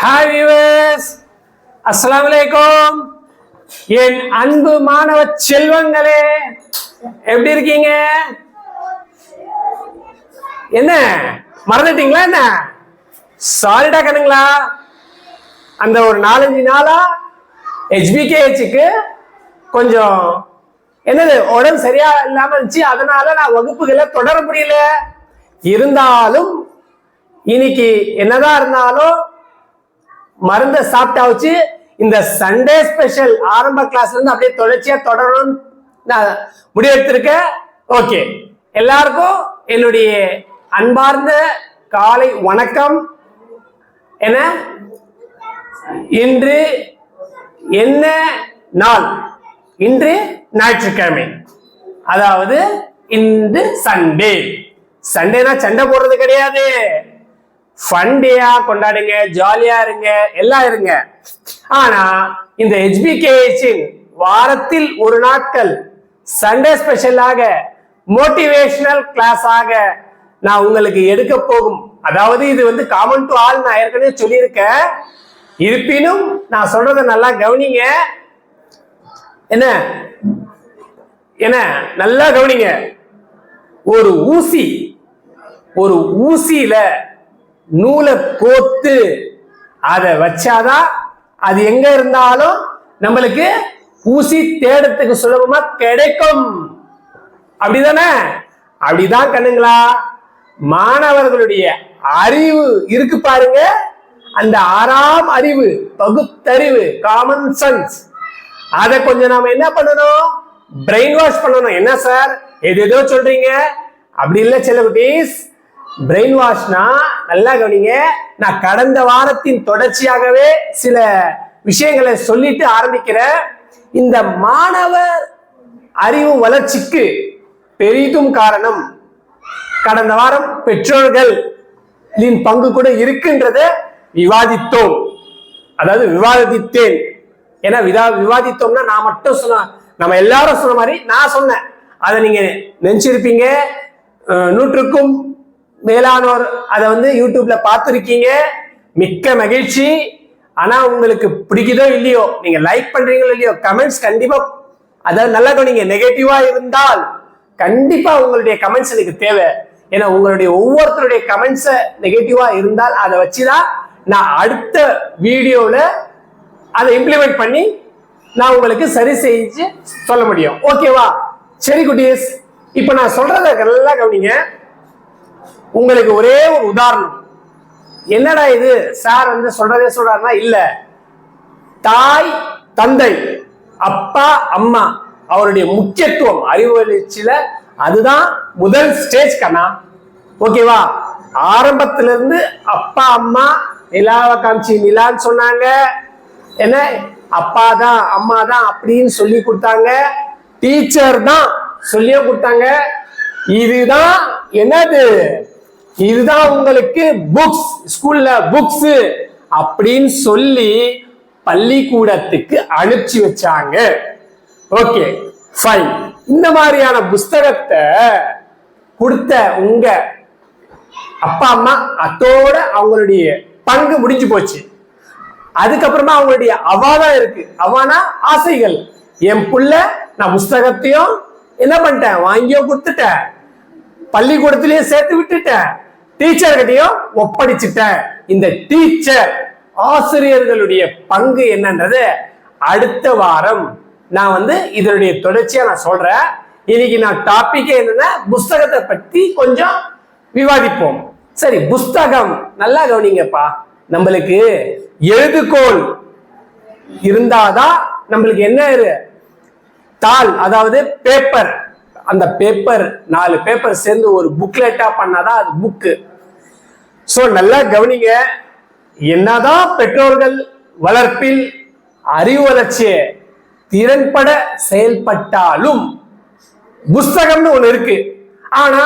Hi viewers அஸ்லாம் வலைக்கும் என் அன்பு மாணவ செல்வங்களே எப்படி இருக்கீங்க? என்ன? மறந்துட்டீங்களா என்ன? சாலிடா கணுங்களா அந்த ஒரு நாலஞ்சு நாளா ஹெச்பிகேஹெச்சுக்கு கொஞ்சம் என்னது உடம்பு சரியா இல்லாம இருந்துச்சு. அதனால நான் வகுப்புகளை தொடர முடியல. இருந்தாலும் இன்னைக்கு என்னதான் இருந்தாலும் மருந்தை சாப்பிட்டாச்சு இந்த சண்டே ஸ்பெஷல் ஆரம்ப கிளாஸ்ல இருந்து அப்படியே தொடர்ச்சியா தொடரணும்னு நான் முடிவெடுத்திருக்கேன். ஓகே எல்லாருக்கும் என்னுடைய அன்பார்ந்த காலை வணக்கம். என்ன? இன்று என்ன நாள்? இன்று ஞாயிற்றுக்கிழமை. அதாவது இன்று சண்டே சண்டேனா சண்டை போடுறது கிடையாது. ஃபன் டேயா கொண்டாடுங்க ஜாலியா இருங்க எல்லாம் இருங்க. ஆனா இந்த ஹெச்பிகேஹெச்சின் வாரத்தில் ஒரு நாட்கள் சண்டே ஸ்பெஷலாக மோட்டிவேஷனல் கிளாஸாக நான் உங்களுக்கு எடுக்க போகும். அதாவது இது வந்து காமன் டு ஆல் நான் ஏற்கனவே சொல்லியிருக்கேன். இருப்பினும் நான் சொல்றதை நல்லா கவனிங்க. என்ன? என்ன? நல்லா கவனிங்க. ஒரு ஊசி ஒரு ஊசியில நூலை கோத்து அதை வச்சாதான் அது எங்க இருந்தாலும் நம்மளுக்கு ஊசி தேடத்துக்கு சுலபமா கிடைக்கும். அப்படிதானே? அப்படிதான் கண்ணுங்களா மாணவர்களுடைய அறிவு இருக்கு பாருங்க. அந்த ஆறாம் அறிவு பகுத்தறிவு காமன் சென்ஸ் அதை கொஞ்சம் நாம என்ன பண்ணணும்? பிரெயின் வாஷ் பண்ணணும். என்ன சார் எது எதோ சொல்றீங்க. அப்படி இல்லை செல்லகுட்டீஸ் பிரெயின் வாஷ்னா நல்லா கவனிங்க. நான் கடந்த வாரத்தின் தொடர்ச்சியாகவே சில விஷயங்களை சொல்லிட்டு ஆரம்பிக்கிறேன். இந்த மாணவர் அறிவு வளர்ச்சிக்கு பெரிதும் காரணம் கடந்த வாரம் பெற்றோர்களின் பங்கு கூட இருக்குன்றத விவாதித்தோம். அதாவது விவாதித்தேன். ஏன்னா விதா விவாதித்தோம்னா நான் மட்டும் சொன்ன நம்ம எல்லாரும் சொன்ன மாதிரி நான் சொன்னேன். அதை நீங்க நினைச்சிருப்பீங்க. நூற்றுக்கும் மேலானோர் அதை வந்து யூடியூப்ல பார்த்துருக்கீங்க. மிக்க மகிழ்ச்சி. ஆனா உங்களுக்கு பிடிக்குதோ இல்லையோ நீங்க லைக் பண்றீங்களோ இல்லையோ கமெண்ட்ஸ் கண்டிப்பா அதாவது நல்லா கவனிங்க நெகட்டிவா இருந்தால் கண்டிப்பா உங்களுடைய கமெண்ட்ஸ் எனக்கு தேவை. ஏன்னா உங்களுடைய ஒவ்வொருத்தருடைய கமெண்ட்ஸை நெகட்டிவா இருந்தால் அதை வச்சுதான் நான் அடுத்த வீடியோல அதை இம்ப்ளிமெண்ட் பண்ணி நான் உங்களுக்கு சரி செஞ்சு சொல்ல முடியும். ஓகேவா சரி குட்டீஸ். இப்போ நான் சொல்றத நல்லா கவனிங்க. உங்களுக்கு ஒரே ஒரு உதாரணம். என்னடா இது? சார் வந்து சொல்றதே சொல்றாருன்னா இல்ல. தாய் தந்தை அப்பா அம்மா அவருடைய முக்கியத்துவம் அறிவு வளர்ச்சியில அதுதான் முதல் ஸ்டேஜ் கண்ணா. ஓகேவா ஆரம்பத்துல இருந்து அப்பா அம்மா நிலாவை காமிச்சு நிலான்னு சொன்னாங்க. என்ன? அப்பா தான் அம்மா தான் அப்படின்னு சொல்லி கொடுத்தாங்க. டீச்சர் தான் சொல்லியே கொடுத்தாங்க. இதுதான் என்னது? இதுதான் உங்களுக்கு புக்ஸ் ஸ்கூல்ல புக்ஸ் அப்படின்னு சொல்லி பள்ளிக்கூடத்துக்கு அனுப்பிச்சு வச்சாங்க. ஓகே ஃபைன் இந்த மாதிரியான புஸ்தகத்தை கொடுத்த உங்க அப்பா அம்மா அத்தோட அவங்களுடைய பங்கு முடிஞ்சு போச்சு. அதுக்கப்புறமா அவங்களுடைய அவாதான் இருக்கு. அவானா ஆசைகள். என் புள்ள நான் புஸ்தகத்தையும் என்ன பண்ணிட்டேன்? வாங்கியோ கொடுத்துட்டேன். பள்ளிக்கூடத்திலயும் சேர்த்து விட்டுட்டேன். டீச்சர்கிட்டையும் ஒப்படைச்சிட்டேன் இந்த டீச்சர் ஆசிரியர்களுடைய பங்கு என்னன்றது அடுத்த வாரம் நான் வந்து இதனுடைய தொடர்ச்சியா நான் சொல்றேன். இன்னைக்கு நான் டாபிக்கே என்னன்னா புஸ்தகத்தை பத்தி கொஞ்சம் விவாதிப்போம். சரி புஸ்தகம் நல்லா கவனிங்கப்பா. நம்மளுக்கு எழுதுகோல் இருந்தாதான் நம்மளுக்கு என்ன இரு- தாள் அதாவது பேப்பர் அந்த பேப்பர் நாலு பேப்பர் சேர்ந்து ஒரு புக்லெட்டா பண்ணாதான் அது புக்கு ஸோ நல்லா கவனிங்க. என்னதான் பெற்றோர்கள் வளர்ப்பில் அறிவு வளர்ச்சியை திறன்பட செயல்பட்டாலும் புஸ்தகம்னு ஒன்று இருக்கு. ஆனா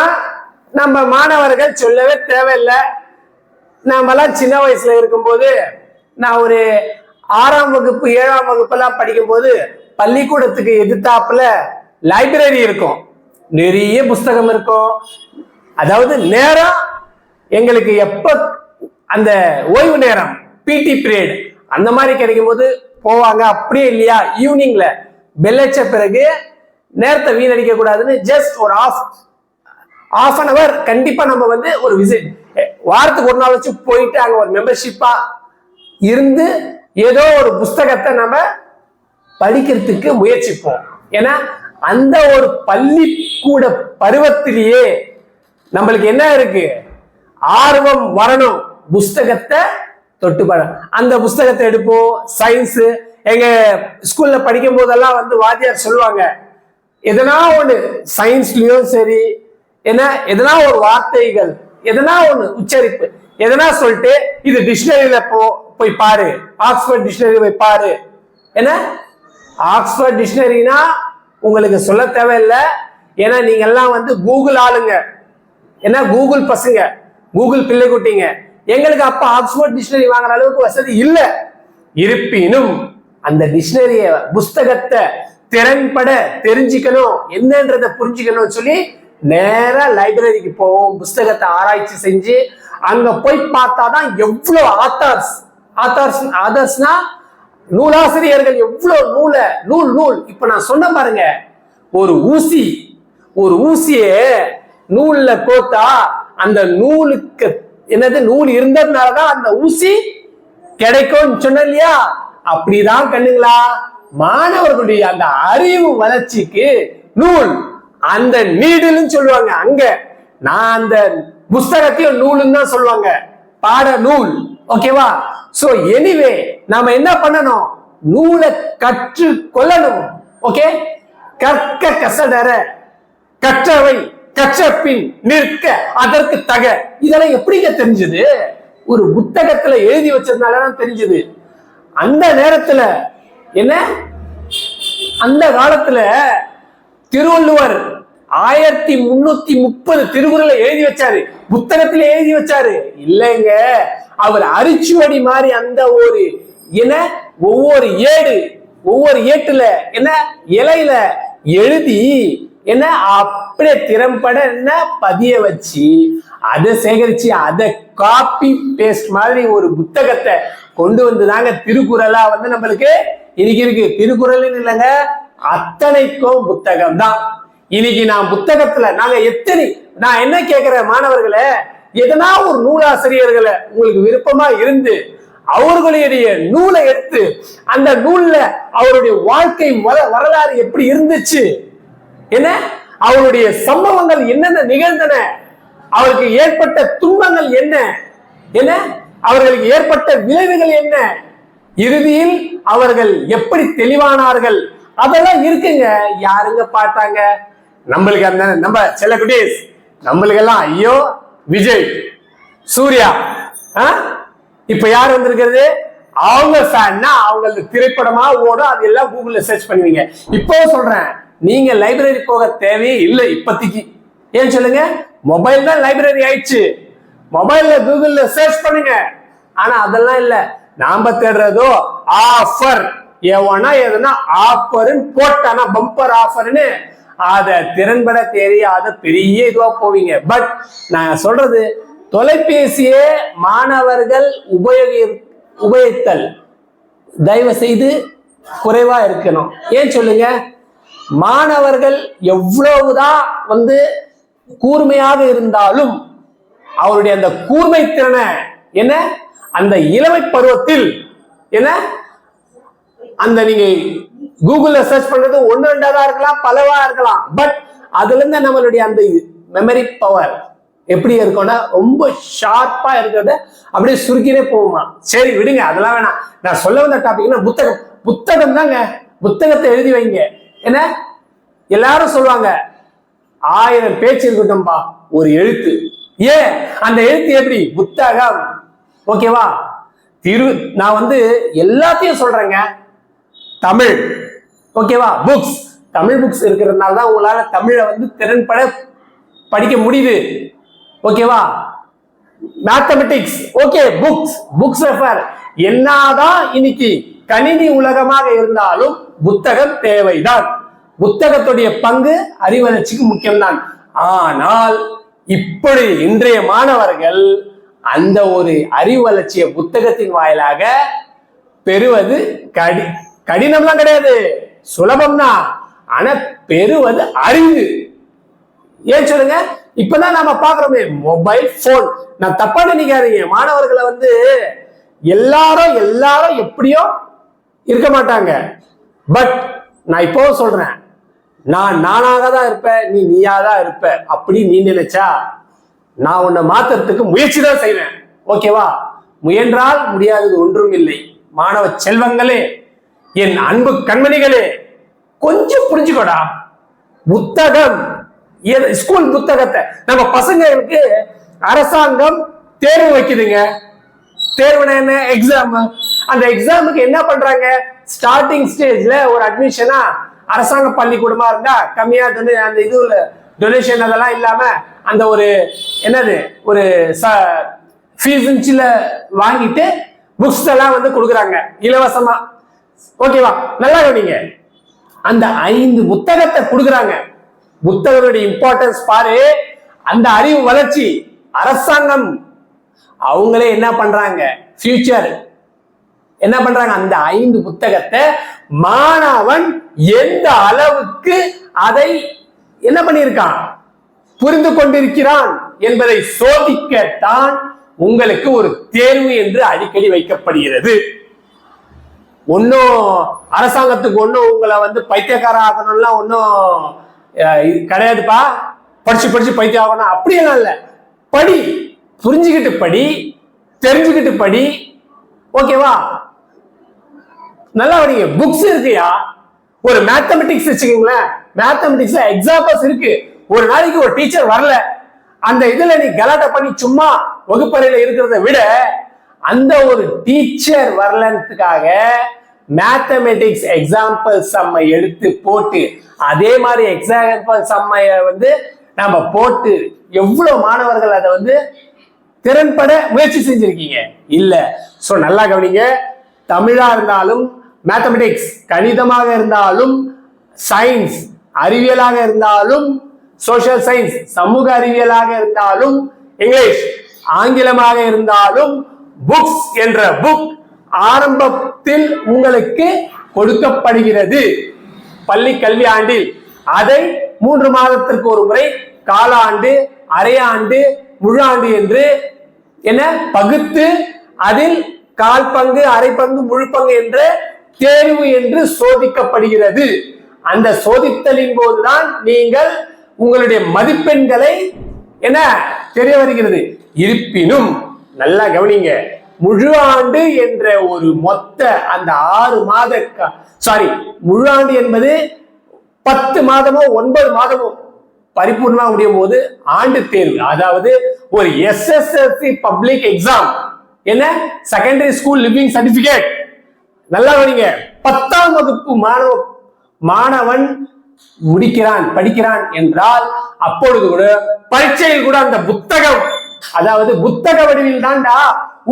நம்ம மாணவர்கள் சொல்லவே தேவையில்லை. நாமெல்லாம் சின்ன வயசுல இருக்கும்போது நான் ஒரு ஆறாம் வகுப்பு ஏழாம் வகுப்பெல்லாம் படிக்கும்போது பள்ளிக்கூடத்துக்கு எதிர்த்தாப்புல லைப்ரரி இருக்கும். நிறைய புஸ்தகம் இருக்கும். அதாவது நேரம் எங்களுக்கு எப்ப அந்த ஓய்வு நேரம் பிடி பீரியட் அந்த மாதிரி கிடைக்கும் போது போவாங்க அப்படியே இல்லையா? ஈவினிங்ல பெல்லச்ச பிறகு நேரத்தை வீணடிக்க கூடாதுன்னு ஜஸ்ட் ஒரு ஆஃப் ஆஃப் அன் அவர் கண்டிப்பா நம்ம வந்து ஒரு விசிட் வாரத்துக்கு ஒரு நாள் வச்சு போயிட்டு அங்க ஒரு மெம்பர்ஷிப்பா இருந்து ஏதோ ஒரு புஸ்தகத்தை நம்ம படிக்கிறதுக்கு முயற்சிப்போம். ஏன்னா அந்த ஒரு பள்ளிக்கூட பருவத்திலேயே நம்மளுக்கு என்ன இருக்கு? ஆர்வம் வரணும். புஸ்தகத்தை தொட்டு பட அந்த புஸ்தகத்தை எடுப்போம். சயின்ஸ் எங்க ஸ்கூல்ல படிக்கும் போதெல்லாம் வந்து வாத்தியார் சொல்லுவாங்க எதனா ஒண்ணு சயின்ஸ்லயும் சரி என்ன எதனா ஒரு வார்த்தைகள் எதனா ஒண்ணு உச்சரிப்பு எதனா சொல்லிட்டு இது டிக்ஷனரியில போ போய் பாரு. ஆக்ஸ்போர்ட் டிக்ஷனரி போய் பாரு. என்ன? ஆக்ஸ்போர்ட் டிக்ஷனரினா உங்களுக்கு சொல்ல தேவையில்லை. ஏன்னா நீங்க எல்லாம் வந்து கூகுள் ஆளுங்க. ஏன்னா கூகுள் பசங்க. கூகுள் பிள்ளை குட்டிங்க. எங்களுக்கு அப்ப ஆக்ஸ்போர்ட் டிக்ஷனரி வாங்குற அளவுக்கு வசதி இல்லை. இருப்பினும் அந்த டிக்ஷனரிய புஸ்தகத்தை திறன்பட தெரிஞ்சுக்கணும் என்னன்றத புரிஞ்சுக்கணும்னு சொல்லி நேரா லைப்ரரிக்கு போவோம். புஸ்தகத்தை ஆராய்ச்சி செஞ்சு அங்க போய் பார்த்தாதான் எவ்வளவு ஆத்தார்ஸ் ஆத்தார்ஸ் ஆதர்ஸ்னா நூலாசிரியர்கள் எவ்வளவு நூலை நூல் நூல். இப்ப நான் சொன்ன பாருங்க ஒரு ஊசி ஒரு ஊசியை நூல்ல கோத்தா அந்த நூலுக்கு என்னது நூல் இருந்ததுனாலதான் அந்த ஊசி கிடைக்கும்னு சொன்ன இல்லையா? அப்படிதான் கண்ணுங்களா? மாணவர்களுடைய அந்த அறிவு வளர்ச்சிக்கு நூல் அந்த நீடுன்னு சொல்லுவாங்க. அங்க நான் அந்த புஸ்தகத்தையும் நூலுன்னு தான் சொல்லுவாங்க. பாட நூல். ஓகேவா? சோ எனிவே நாம என்ன பண்ணணும்? நூலை கற்று கொள்ளணும் ஓகே கற்க கசடர கற்றவை. கற்ற பின் நிற்க அதற்கு தக. இதெல்லாம் எப்படிங்க தெரிஞ்சது? ஒரு புத்தகத்துல எழுதி வச்சதுனாலதான் தெரிஞ்சது. அந்த நேரத்துல என்ன? அந்த காலத்துல திருவள்ளுவர் ஆயிரத்தி முன்னூத்தி முப்பது திருக்குறளை எழுதி வச்சாரு. புத்தகத்துல எழுதி வச்சாரு. இல்லைங்க. அவர் அரிச்சுவடி மாதிரி அந்த ஒரு என்ன? ஒவ்வொரு ஏடு ஒவ்வொரு ஏட்டுல என்ன? இலையில எழுதி என்ன? அப்படியே திறம்பட என்ன? பதிய வச்சு அதை சேகரிச்சு அதை காப்பி பேஸ்ட் மாதிரி ஒரு புத்தகத்தை கொண்டு வந்து தாங்க திருக்குறளா வந்து நம்மளுக்கு இன்னைக்கு இருக்கு. திருக்குறள்னு இல்லைங்க அத்தனைக்கும் புத்தகம் தான் இன்னைக்கு நான் புத்தகத்துல நாங்க எத்தனை நான் என்ன கேட்கிறேன் மாணவர்களை எதனா ஒரு நூலாசிரியர்களை உங்களுக்கு விருப்பமா இருந்து அவர்களுடைய நூலை எடுத்து அந்த நூல்ல அவருடைய வாழ்க்கை வரலாறு எப்படி இருந்துச்சு என்ன? அவருடைய சம்பவங்கள் என்னென்ன நிகழ்ந்தன? அவருக்கு ஏற்பட்ட துன்பங்கள் என்ன? என்ன? அவர்களுக்கு ஏற்பட்ட விளைவுகள் என்ன? இறுதியில் அவர்கள் எப்படி தெளிவானார்கள்? அதெல்லாம் இருக்குங்க. யாருங்க பார்த்தாங்க? நம்மளுக்கு அந்த நம்ம செல்ல குட்டீஸ் நம்மளுக்கு எல்லாம் ஐயோ விஜய் சூர்யா ஆ? இப்ப யார் வந்திருக்கிறது? அவங்க ஃபேன்னா அவங்களது திரைப்படமா ஓடும் அது எல்லாம் கூகுள்ல சர்ச் பண்ணுவீங்க. இப்போ சொல்றேன். நீங்க லைப்ரரி போக தேவையே இல்லை இப்போதைக்கு. ஏன் சொல்லுங்க? மொபைல் தான் லைப்ரரி ஆயிடுச்சு. மொபைல்ல கூகுள்ல சர்ச் பண்ணுங்க. ஆனா அதெல்லாம் இல்ல. நாம தேடுறதோ ஆஃபர் எவனா எதுனா ஆஃபர்னு போட்டானா பம்பர் ஆஃபர்னு அத திறன்பட தெரியாத பெரிய இதுவா போவீங்க. பட் நான் சொல்றது தொலைபேசியே மாணவர்கள் உபயோகி உபயோகித்தல். தயவு செய்து குறைவா இருக்கணும். ஏன் சொல்லுங்க? மாணவர்கள் எவ்வளவுதான் வந்து கூர்மையாக இருந்தாலும் அவருடைய அந்த கூர்மை திறனை என்ன? அந்த இளமை பருவத்தில் என்ன? அந்த நீங்க கூகுள்ல சர்ச் பண்றது ஒன்னு ரெண்டாவதா இருக்கலாம் பலவா இருக்கலாம். பட் அதுல இருந்து நம்மளுடைய அந்த மெமரி பவர் எப்படி இருக்கும்னா ரொம்ப ஷார்ப்பா இருக்கிறத அப்படியே சுருக்கினே போகுமா? சரி விடுங்க அதெல்லாம் வேணாம். நான் சொல்ல வந்த டாபிக்னா புத்தகம் புத்தகம் தாங்க புத்தகத்தை எழுதி வைங்க. என்ன? எல்லாரும் சொல்லுவாங்க ஆயிரம் பேச்சு இருக்கட்டும்பா ஒரு எழுத்து. ஏன்? அந்த எழுத்து எப்படி? புத்தகம். ஓகேவா திரு நான் வந்து எல்லாத்தையும் சொல்றேங்க. தமிழ். ஓகேவா புக்ஸ் தமிழ் புக்ஸ் இருக்கிறதுனால தான் உங்களால தமிழை வந்து திறன்பட படிக்க முடியுது. ஓகேவா mathematics okay books books refer என்னதான் இன்னைக்கு கணினி உலகமாக இருந்தாலும் புத்தகம் தேவைதான். புத்தகத்துடைய பங்கு அறிவளர்ச்சிக்கு முக்கியம்தான். ஆனால் இப்படி இன்றைய மாணவர்கள் அந்த ஒரு அறிவளர்ச்சியை புத்தகத்தின் வாயிலாக பெறுவது கடி கடினம்லாம் கிடையாது. சுலபம்தான் ஆனா பெறுவது அறிவு ஏன் சொல்லுங்க? இப்பதான் நாம பாக்குறோமே மொபைல் போன் நான் தப்பா நினைக்காதீங்க. மாணவர்களை வந்து எல்லாரும் எல்லாரும் எப்படியோ இருக்க மாட்டாங்க. பட் நான் இப்போ சொல்றேன். நான் நானாக தான் இருப்பேன் நீ நீயா தான் இருப்ப அப்படி நீ நினைச்சா நான் உன்னை மாத்துறதுக்கு முயற்சி தான் செய்வேன். ஓகேவா முயன்றால் முடியாதது ஒன்றும் இல்லை. மாணவ செல்வங்களே என் அன்பு கண்மணிகளே கொஞ்சம் புரிஞ்சுக்கோடா. புத்தகம் ஸ்கூல் புத்தகத்தை நம்ம பசங்களுக்கு அரசாங்கம் தேர்வு வைக்குதுங்க. தேர்வுனா என்ன? எக்ஸாம் அந்த எக்ஸாமுக்கு என்ன பண்றாங்க? ஸ்டார்டிங் ஸ்டேஜ்ல ஒரு அட்மிஷனா அரசாங்க பள்ளிக்கூடமா இருந்தா கம்மியா டொனே அந்த இதுல டொனேஷன் அதெல்லாம் இல்லாம அந்த ஒரு என்னது ஒரு ஃபீஸ் வாங்கிட்டு புக்ஸ் எல்லாம் வந்து கொடுக்குறாங்க இலவசமா. ஓகேவா நல்லா கவனிங்க. அந்த ஐந்து புத்தகத்தை கொடுக்குறாங்க. புத்தகத்துடைய இம்பார்ட்டன்ஸ் பாரு. அந்த அறிவு வளர்ச்சி அரசாங்கம் அவங்களே என்ன பண்றாங்க? ஃபியூச்சர் என்ன பண்றாங்க? அந்த ஐந்து புத்தகத்தை மாணவன் எந்த அளவுக்கு அதை என்ன பண்ணியிருக்கான்? புரிந்து கொண்டிருக்கிறான் என்பதை சோதிக்கத்தான் உங்களுக்கு ஒரு தேர்வு என்று அடிக்கடி வைக்கப்படுகிறது. ஒன்றும் அரசாங்கத்துக்கு ஒன்றும் உங்களை வந்து பைத்தியக்கார ஆகணும்லாம் ஒன்றும் கிடையாதுப்பா. படிச்சு படிச்சு பைத்தியம் ஆகணும். அப்படியெல்லாம் இல்லை. படி புரிஞ்சுக்கிட்டு படி தெரிஞ்சுக்கிட்டு படி ஓகேவா நல்லா வரீங்க புக்ஸ் இருக்குயா? ஒரு மேத்தமெட்டிக்ஸ் வச்சுக்கோங்களேன். மேத்தமெட்டிக்ஸ்ல எக்ஸாம்பிள்ஸ் இருக்கு. ஒரு நாளைக்கு ஒரு டீச்சர் வரல. அந்த இதுல நீ கலாட்ட பண்ணி சும்மா வகுப்பறையில இருக்கிறத விட அந்த ஒரு டீச்சர் வரலன்றதுக்காக மேத்தமெட்டிக்ஸ் எக்ஸாம்பிள் செம்ம எடுத்து போட்டு அதே மாதிரி எக்ஸாம்பிள் சம்மைய வந்து நம்ம போட்டு எவ்வளவு மாணவர்கள் அதை வந்து திறன்பட முயற்சி செஞ்சிருக்கீங்க? இல்ல. ஸோ நல்லா கவனிங்க. தமிழா இருந்தாலும் மேத்தமெட்டிக்ஸ் கணிதமாக இருந்தாலும் சயின்ஸ் அறிவியலாக இருந்தாலும் சோஷியல் சயின்ஸ் சமூக அறிவியலாக இருந்தாலும் இங்கிலீஷ் ஆங்கிலமாக இருந்தாலும் புக்ஸ் என்ற புக் ஆரம்பத்தில் உங்களுக்கு கொடுக்கப்படுகிறது. பள்ளி கல்வி ஆண்டில் அதை மூன்று மாதத்திற்கு ஒரு முறை காலாண்டு அரையாண்டு முழு ஆண்டு என்று என பகுத்து அதில் கால் பங்கு அரை பங்கு முழு பங்கு என்ற தேர்வு என்று சோதிக்கப்படுகிறது. அந்த சோதித்தலின் போதுதான் நீங்கள் உங்களுடைய மதிப்பெண்களை என்ன தெரிய வருகிறது. இருப்பினும் நல்லா கவனிங்க. முழு ஆண்டு என்ற ஒரு மொத்த அந்த ஆறு மாத சாரி முழு ஆண்டு என்பது பத்து மாதமோ ஒன்பது மாதமோ பரிபூர்ணமாக முடியும் போது ஆண்டு தேர்வு. அதாவது ஒரு எஸ்எஸ்எல்சி பப்ளிக் எக்ஸாம் என்ன? செகண்டரி ஸ்கூல் லிவிங் சர்டிபிகேட் நல்லா வரீங்க பத்தாம் வகுப்பு மாணவ மாணவன் முடிக்கிறான் படிக்கிறான் என்றால் அப்பொழுது கூட பரீட்சையில் கூட அந்த புத்தகம் அதாவது புத்தக வடிவில் தான்டா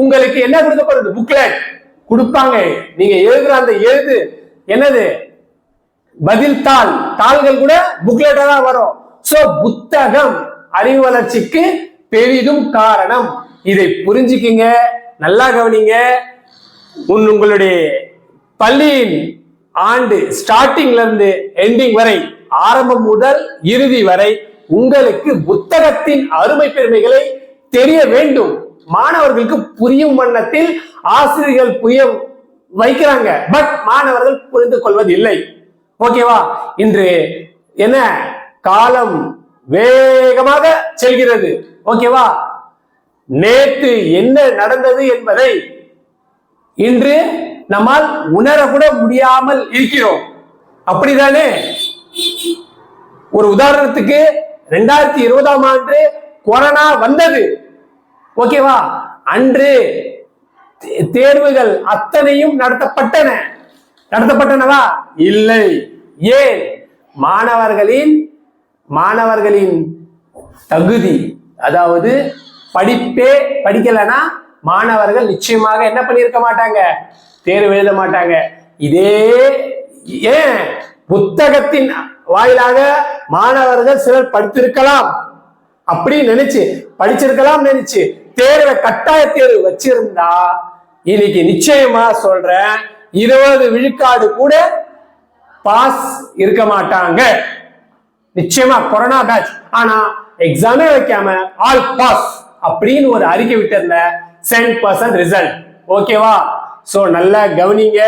உங்களுக்கு என்ன கொடுக்கப்படுது புக்லெட் கொடுப்பாங்க. நீங்க எழுதுற அந்த எழுது என்னது? பதில் தாள். தாள்கள் கூட புக்லெட்டா தான் வரும். சோ புத்தகம் அறிவு வளர்ச்சிக்கு பெரிதும் காரணம். இதை புரிஞ்சுக்கிங்க. நல்லா கவனிங்க. உன் உங்களுடைய பள்ளியின் ஆண்டு ஸ்டார்டிங்ல இருந்து எண்டிங் வரை ஆரம்பம் முதல் இறுதி வரை உங்களுக்கு புத்தகத்தின் அருமை பெருமைகளை தெரிய வேண்டும். மாணவர்களுக்கு புரியும் வண்ணத்தில் ஆசிரியர்கள் புரிய வைக்கிறாங்க. பட் மாணவர்கள் புரிந்து கொள்வதில்லை. ஓகேவா இன்று என்ன? காலம் வேகமாக செல்கிறது. ஓகேவா நேற்று என்ன நடந்தது என்பதை இன்று நம்மால் உணரக்கூட முடியாமல் இருக்கிறோம். அப்படிதானே ஒரு உதாரணத்துக்கு ரெண்டாயிரத்தி இருபதாம் ஆண்டு கொரோனா வந்தது. ஓகேவா? அன்று தே- தேர்வுகள் அத்தனையும் நடத்தப்பட்டன. நடத்தப்பட்டனவா? இல்லை. ஏன்? மாணவர்களின் மாணவர்களின் தகுதி அதாவது படிப்பே படிக்கலைன்னா மாணவர்கள் நிச்சயமாக என்ன பண்ணியிருக்க மாட்டாங்க? தேர்வு எழுத மாட்டாங்க. இதே ஏன்? புத்தகத்தின் வாயிலாக மாணவர்கள் சிலர் படித்திருக்கலாம் அப்படின்னு நினைச்சு படிச்சிருக்கலாம் நினைச்சு தேர்வை கட்டாய தேர்வு வச்சிருந்தா இன்னைக்கு நிச்சயமா சொல்றேன் இருபது விழுக்காடு கூட பாஸ் இருக்க மாட்டாங்க. நிச்சயமா கொரோனா பேட்ச் ஆனா எக்ஸாமே வைக்காம ஆல் பாஸ் அப்படின்னு ஒரு அறிக்கை விட்டதுல சென்ட் பர்சன்ட் ரிசல்ட் ஓகேவா சோ நல்லா கவனிங்க.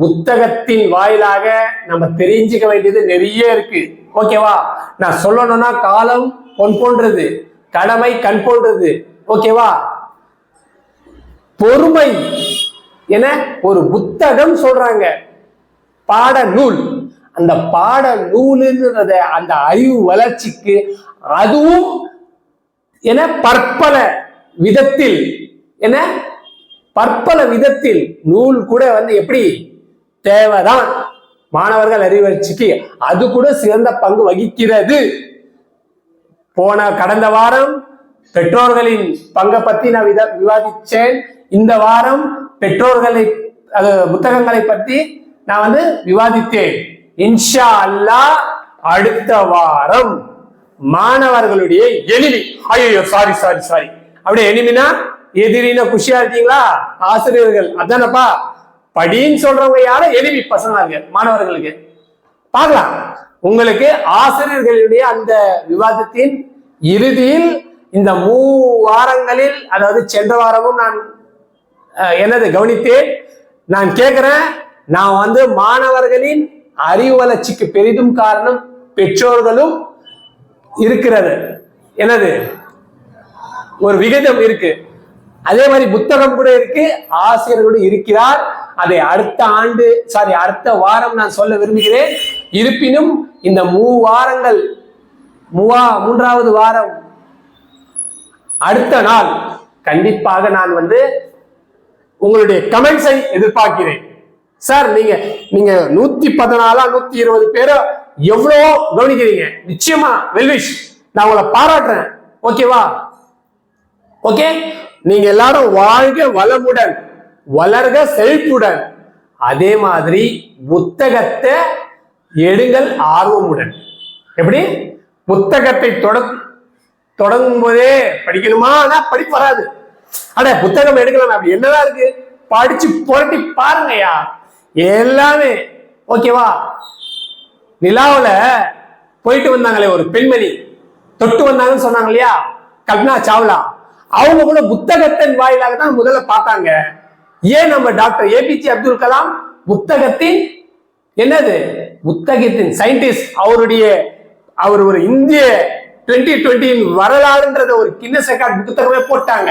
புத்தகத்தின் வாயிலாக நம்ம தெரிஞ்சுக்க வேண்டியது நிறைய இருக்கு. ஓகேவா நான் சொல்லணும்னா காலம் பொன் போன்றது கடமை கண் போன்றது. ஓகேவா பொறுமை என ஒரு புத்தகம் சொல்றாங்க. பாட நூல். அந்த பாட நூலுன்றத அந்த அறிவு வளர்ச்சிக்கு அதுவும் என பற்பல விதத்தில் என பற்பல விதத்தில் நூல் கூட வந்து எப்படி? தேவைதான். மாணவர்கள் அறிவளர்ச்சிக்கு அது கூட சிறந்த பங்கு வகிக்கிறது. போன கடந்த வாரம் பெற்றோர்களின் பங்கை பத்தி நான் வித விவாதிச்சேன். இந்த வாரம் பெற்றோர்களை அது புத்தகங்களை பத்தி நான் வந்து விவாதித்தேன். இன்ஷா அல்லா அடுத்த வாரம். மாணவர்களுடைய எனிமி ஐயோ சாரி சாரி சாரி அப்படியே எனிமினா எதிரின குஷியா இருக்கீங்களா? ஆசிரியர்கள். அதானப்பா? படின்னு சொல்றவங்க யாரும் எனிமி பசங்க மாணவர்களுக்கு. பார்க்கலாம். உங்களுக்கு ஆசிரியர்களுடைய அந்த விவாதத்தின் இறுதியில் இந்த மூ வாரங்களில் அதாவது சென்ற வாரமும் நான் என்னது கவனித்தேன். நான் கேட்கிறேன் நான் வந்து மாணவர்களின் அறிவு வளர்ச்சிக்கு பெரிதும் காரணம் பெற்றோர்களும் இருக்கிறது. என்னது? ஒரு விகிதம் இருக்கு. அதே மாதிரி புத்தகம் கூட இருக்கு. ஆசிரியர்களும் இருக்கிறார். அதை அடுத்த ஆண்டு சாரி அடுத்த வாரம் நான் சொல்ல விரும்புகிறேன். இருப்பினும் இந்த மூ வாரங்கள் மூவா மூன்றாவது வாரம் அடுத்த நாள் கண்டிப்பாக நான் வந்து உங்களுடைய கமெண்ட்ஸை எதிர்பார்க்கிறேன். சார் நீங்க நீங்க நூத்தி பதினாலா நூத்தி இருபது பேரை எவ்வளோ கவனிக்கிறீங்க. நிச்சயமா வெல்விஷ் நான் உங்களை பாராட்டுறேன். ஓகேவா ஓகே நீங்க எல்லாரும் வாழ்க வளமுடன் வளர்க செழிப்புடன். அதே மாதிரி புத்தகத்தை எடுங்கள் ஆர்வமுடன். எப்படி? புத்தகத்தை தொட தொடங்கும் போதே படிக்கணுமா? ஆனா படிப்பு வராது. அட புத்தகம் எடுக்கலாம். அப்படி என்னதான் இருக்கு? படிச்சு புரட்டி பாருங்கயா எல்லாமே. ஓகேவா நிலாவில் போயிட்டு வந்தாங்களே ஒரு பெண்மணி. தொட்டு வந்தாங்கன்னு சொன்னாங்க இல்லையா? கல்பனா சாவ்லா. அவங்க கூட புத்தகத்தின் வாயிலாக தான் முதல்ல பார்த்தாங்க. ஏன் நம்ம டாக்டர் ஏபிஜே அப்துல் கலாம் புத்தகத்தின் என்னது? புத்தகத்தின் சயின்டிஸ்ட் அவருடைய அவர் ஒரு இந்திய டுவெண்ட்டி டுவெண்ட்டியின் வரலாறுன்றத ஒரு கின்னஸ் ரெக்கார்ட் புத்தகமே போட்டாங்க.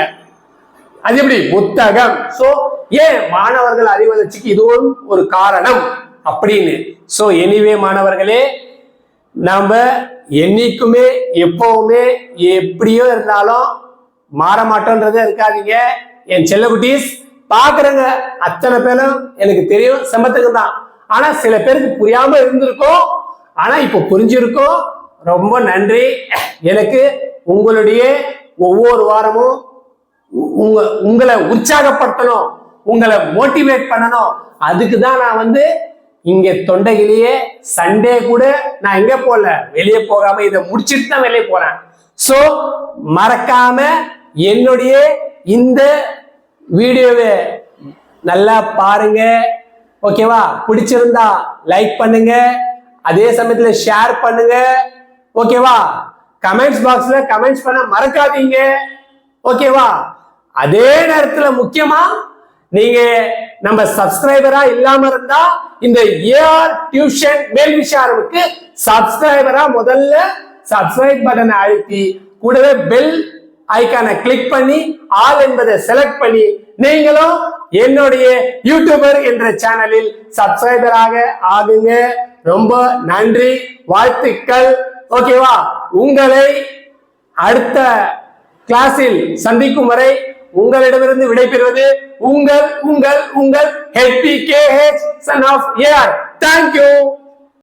அது எப்படி? புத்தகம். சோ ஏன் மாணவர்கள் அறிவளர்ச்சிக்கு இதுவும் ஒரு காரணம்? அப்படின்னு. ஸோ எனிவே மாணவர்களே நாம் என்னைக்குமே எப்பவுமே எப்படியோ இருந்தாலும் மாற மாட்டோன்றதே இருக்காதீங்க. என் செல்லகுட்டீஸ் பார்க்குறங்க அத்தனை பேரும் எனக்கு தெரியும் செம்பத்துக்கு தான். ஆனால் சில பேருக்கு புரியாமல் இருந்திருக்கும். ஆனால் இப்போ புரிஞ்சிருக்கும். ரொம்ப நன்றி. எனக்கு உங்களுடைய ஒவ்வொரு வாரமும் உங்க உங்களை உற்சாகப்படுத்தணும். உங்களை மோட்டிவேட் பண்ணணும். அதுக்கு தான் நான் வந்து இங்க தொண்டையிலேயே சண்டே கூட நான் எங்க போகல? வெளியே போகாம இதை முடிச்சிட்டு தான் வெளியே போறேன். சோ மறக்காம என்னுடைய இந்த வீடியோவை நல்லா பாருங்க. ஓகேவா பிடிச்சிருந்தா லைக் பண்ணுங்க. அதே சமயத்துல ஷேர் பண்ணுங்க. ஓகேவா கமெண்ட்ஸ் பாக்ஸ்ல கமெண்ட்ஸ் பண்ண மறக்காதீங்க. ஓகேவா அதே நேரத்துல முக்கியமா நீங்க நம்ம சப்ஸ்கிரைபரா இல்லாம இருந்தா இந்த ஏஆர் டியூஷன் மேல்விஷாரமுக்கு சப்ஸ்கிரைபரா முதல்ல சப்ஸ்கிரைப் பட்டனை அழுத்தி கூடவே பெல் ஐக்கானை கிளிக் பண்ணி ஆல் என்பதை செலக்ட் பண்ணி நீங்களும் என்னுடைய யூடியூபர் என்ற சேனலில் சப்ஸ்கிரைபராக ஆகுங்க. ரொம்ப நன்றி வாழ்த்துக்கள். ஓகேவா உங்களை அடுத்த கிளாஸில் சந்திக்கும் வரை உங்களிடமிருந்து விடைபெறுவது உங்கள் உங்கள் உங்கள் HP K H son of AR thank you